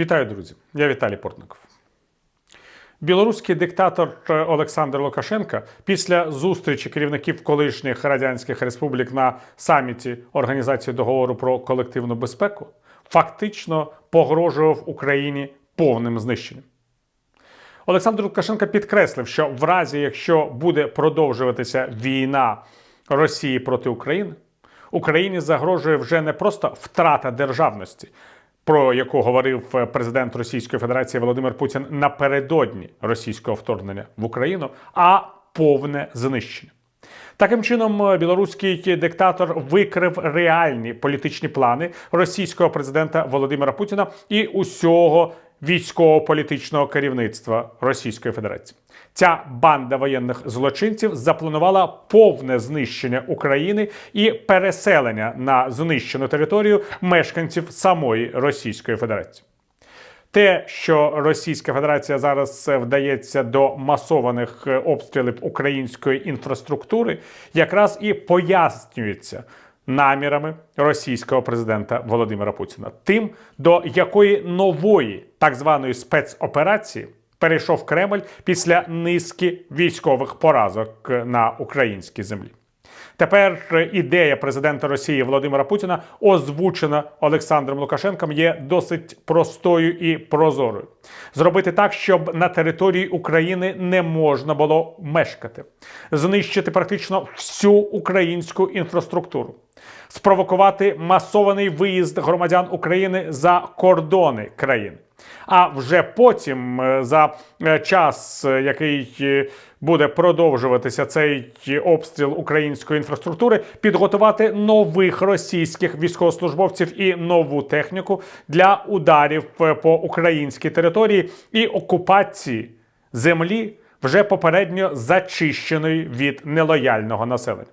Вітаю, друзі! Я Віталій Портников. Білоруський диктатор Олександр Лукашенко після зустрічі керівників колишніх радянських республік на саміті Організації договору про колективну безпеку фактично погрожував Україні повним знищенням. Олександр Лукашенко підкреслив, що в разі, якщо буде продовжуватися війна Росії проти України, Україні загрожує вже не просто втрата державності, про яку говорив президент Російської Федерації Володимир Путін напередодні російського вторгнення в Україну, а повне знищення. Таким чином, білоруський диктатор викрив реальні політичні плани російського президента Володимира Путіна і усього військово-політичного керівництва Російської Федерації. Ця банда воєнних злочинців запланувала повне знищення України і переселення на знищену територію мешканців самої Російської Федерації. Те, що Російська Федерація зараз вдається до масованих обстрілів української інфраструктури, якраз і пояснюється намірами російського президента Володимира Путіна, тим, до якої нової так званої спецоперації перейшов Кремль після низки військових поразок на українській землі. Тепер ідея президента Росії Володимира Путіна, озвучена Олександром Лукашенком, є досить простою і прозорою. Зробити так, щоб на території України не можна було мешкати, знищити практично всю українську інфраструктуру, спровокувати масований виїзд громадян України за кордони країни. А вже потім, е, за е, час, е, який буде продовжуватися цей обстріл української інфраструктури, підготувати нових російських військовослужбовців і нову техніку для ударів по українській території і окупації землі, вже попередньо зачищеної від нелояльного населення.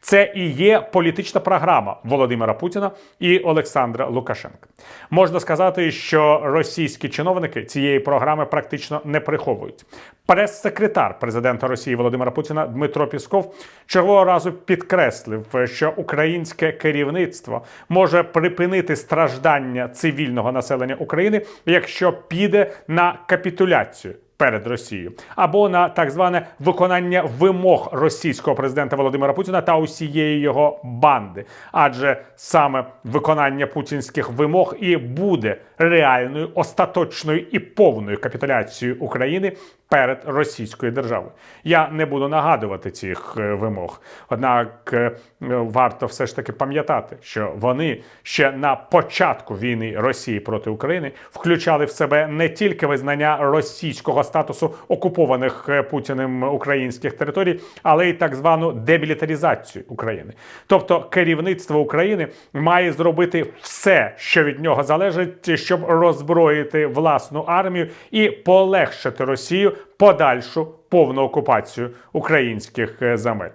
Це і є політична програма Володимира Путіна і Олександра Лукашенка. Можна сказати, що російські чиновники цієї програми практично не приховують. Прес-секретар президента Росії Володимира Путіна Дмитро Пісков чергового разу підкреслив, що українське керівництво може припинити страждання цивільного населення України, якщо піде на капітуляцію перед Росією. Або на так зване виконання вимог російського президента Володимира Путіна та усієї його банди, адже саме виконання путінських вимог і буде реальною остаточною і повною капітуляцією України перед Російською державою. Я не буду нагадувати цих е, вимог. Однак е, варто все ж таки пам'ятати, що вони ще на початку війни Росії проти України включали в себе не тільки визнання російського статусу окупованих е, Путіним українських територій, але й так звану демілітаризацію України. Тобто керівництво України має зробити все, що від нього залежить, щоб роззброїти власну армію і полегшити Росію подальшу повну окупацію українських е, земель.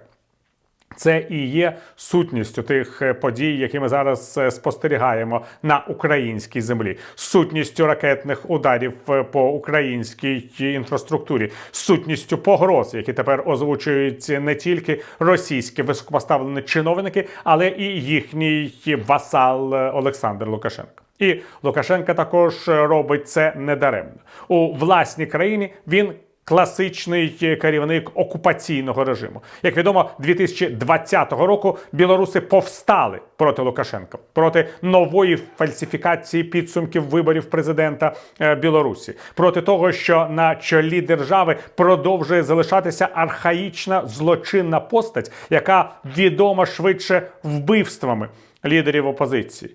Це і є сутністю тих е, подій, які ми зараз е, спостерігаємо на українській землі, сутністю ракетних ударів по українській інфраструктурі, сутністю погроз, які тепер озвучують не тільки російські високопоставлені чиновники, але і їхній васал Олександр Лукашенко. І Лукашенко також робить це недаремно у власній країні. Він Класичний керівник окупаційного режиму, як відомо, 2020 року білоруси повстали проти Лукашенка проти нової фальсифікації підсумків виборів президента е, Білорусі, проти того, що на чолі держави продовжує залишатися архаїчна злочинна постать, яка відома швидше вбивствами лідерів опозиції,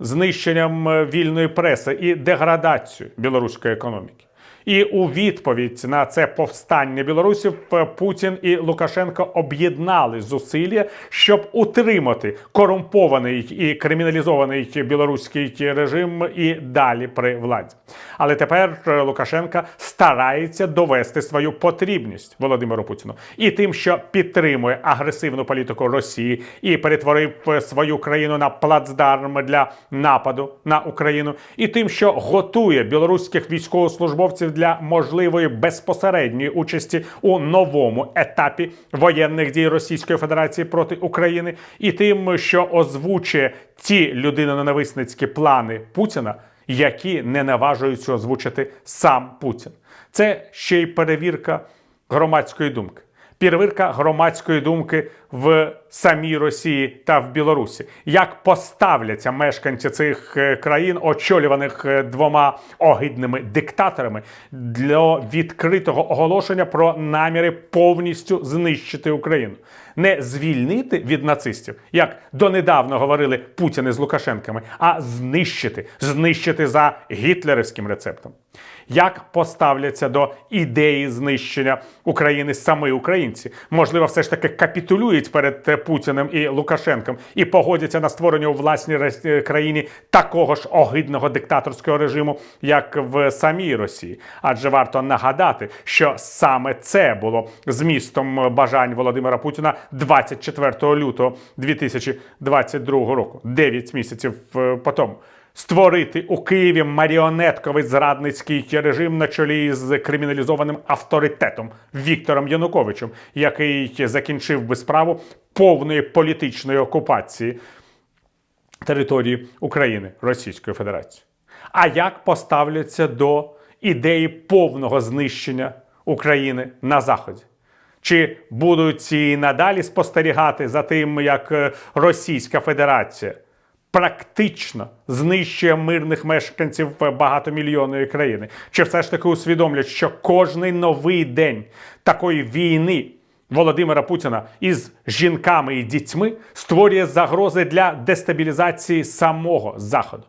знищенням е, вільної преси і деградацією білоруської економіки. І у відповідь на це повстання білорусів Путін і Лукашенко об'єднали зусилля, щоб утримати корумпований і криміналізований білоруський режим і далі при владі. Але тепер Лукашенка старається довести свою потрібність Володимиру Путіну і тим, що підтримує агресивну політику Росії і перетворив свою країну на плацдарм для нападу на Україну, і тим, що готує білоруських військовослужбовців для можливої безпосередньої участі у новому етапі воєнних дій Російської Федерації проти України, і тим, що озвучує ті людиноненависницькі плани Путіна які не наважуються озвучити сам Путін. Це ще й перевірка громадської думки. Перевірка громадської думки в самій Росії та в Білорусі. Як поставляться мешканці цих е, країн, очолюваних е, двома огидними диктаторами, для відкритого оголошення про наміри повністю знищити Україну, не звільнити від нацистів, як донедавна говорили Путін з Лукашенками, а знищити, знищити за гітлерівським рецептом. Як поставляться до ідеї знищення України самі українці? Можливо, все ж таки капітулюють перед е, Путіним і Лукашенком і погодяться на створення у власній е, країні такого ж огидного диктаторського режиму, як в самій Росії. Адже варто нагадати, що саме це було змістом бажань Володимира Путіна 24 лютого 2022 року, 9 місяців е, по тому створити у Києві маріонетковий зрадницький режим на чолі з криміналізованим авторитетом Віктором Януковичем, який закінчив би справу повної політичної окупації території України Російської Федерації. А як поставляться до ідеї повного знищення України на Заході? Чи будуть і надалі спостерігати за тим, як е, Російська Федерація практично знищує мирних мешканців багатомільйонної країни? Чи все ж таки усвідомлять, що кожний новий день такої війни Володимира Путіна із жінками і дітьми створює загрози для дестабілізації самого Заходу?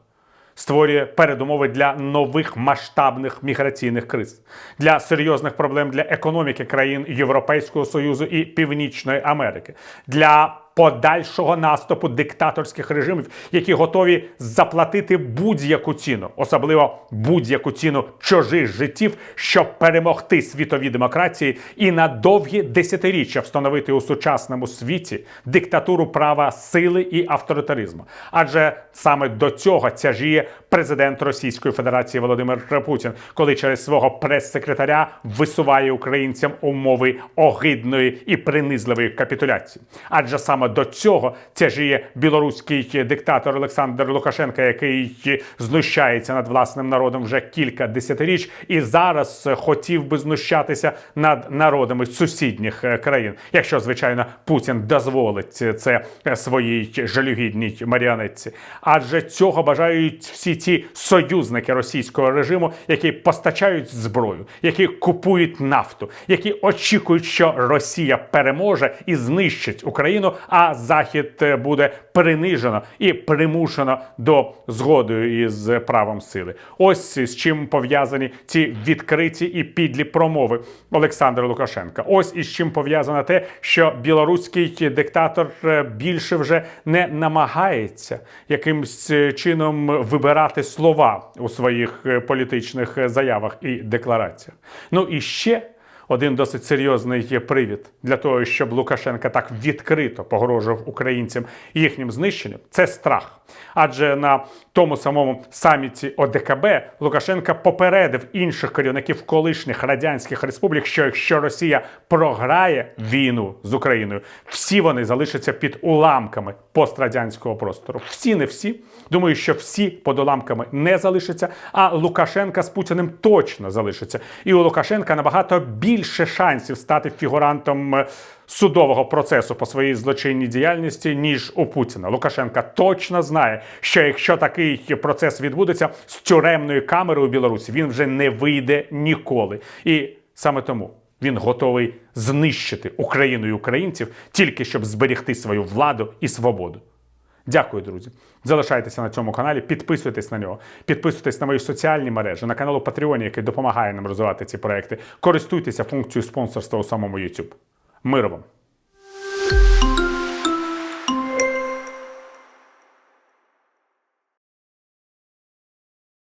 Створює передумови для нових масштабних міграційних криз, для серйозних проблем для економіки країн Європейського Союзу і Північної Америки, для подальшого наступу диктаторських режимів, які готові заплатити будь-яку ціну, особливо будь-яку ціну чужих життів, щоб перемогти світові демократії і на довгі десятиріччя встановити у сучасному світі диктатуру права сили і авторитаризму. Адже саме до цього тяжіє президент Російської Федерації Володимир Путін, коли через свого прес-секретаря висуває українцям умови огидної і принизливої капітуляції. Адже саме до цього тяжіє білоруський диктатор Олександр Лукашенко, який знущається над власним народом вже кілька десятиріч, і зараз хотів би знущатися над народами сусідніх е, країн, якщо звичайно Путін дозволить це своїй жалюгідній маріонетці. Адже цього бажають всі ті союзники російського режиму, які постачають зброю, які купують нафту, які очікують, що Росія переможе і знищить Україну, а Захід е, буде принижено і примушено до згоди із правом сили. Ось з чим пов'язані ці відкриті і підлі промови Олександра Лукашенка. Ось із чим пов'язано те, що білоруський диктатор е, більше вже не намагається якимсь е, чином вибирати слова у своїх політичних заявах і деклараціях. Ну і ще один досить серйозний є привід для того, щоб Лукашенка так відкрито погрожував українцям їхнім знищенням. Це страх. Адже на тому самому саміті ОДКБ Лукашенка попередив інших керівників колишніх радянських республік, що якщо Росія програє війну з Україною, всі вони залишаться під уламками пострадянського простору. Всі не всі. Думаю, що всі під уламками не залишаться, а Лукашенка з Путіним точно залишиться. І у Лукашенка набагато більше шансів стати фігурантом е, судового процесу по своїй злочинній діяльності, ніж у Путіна. Лукашенка точно знає, що якщо такий процес відбудеться з тюремної камери у Білорусі, він вже не вийде ніколи. І саме тому. Він готовий знищити Україну і українців тільки щоб зберегти свою владу і свободу. Дякую, друзі. Залишайтеся на цьому каналі, підписуйтесь на нього, підписуйтесь на мої соціальні мережі, на канал у Патреоні, який допомагає нам розвивати ці проекти. Користуйтеся функцією спонсорства у самому YouTube. Мир вам!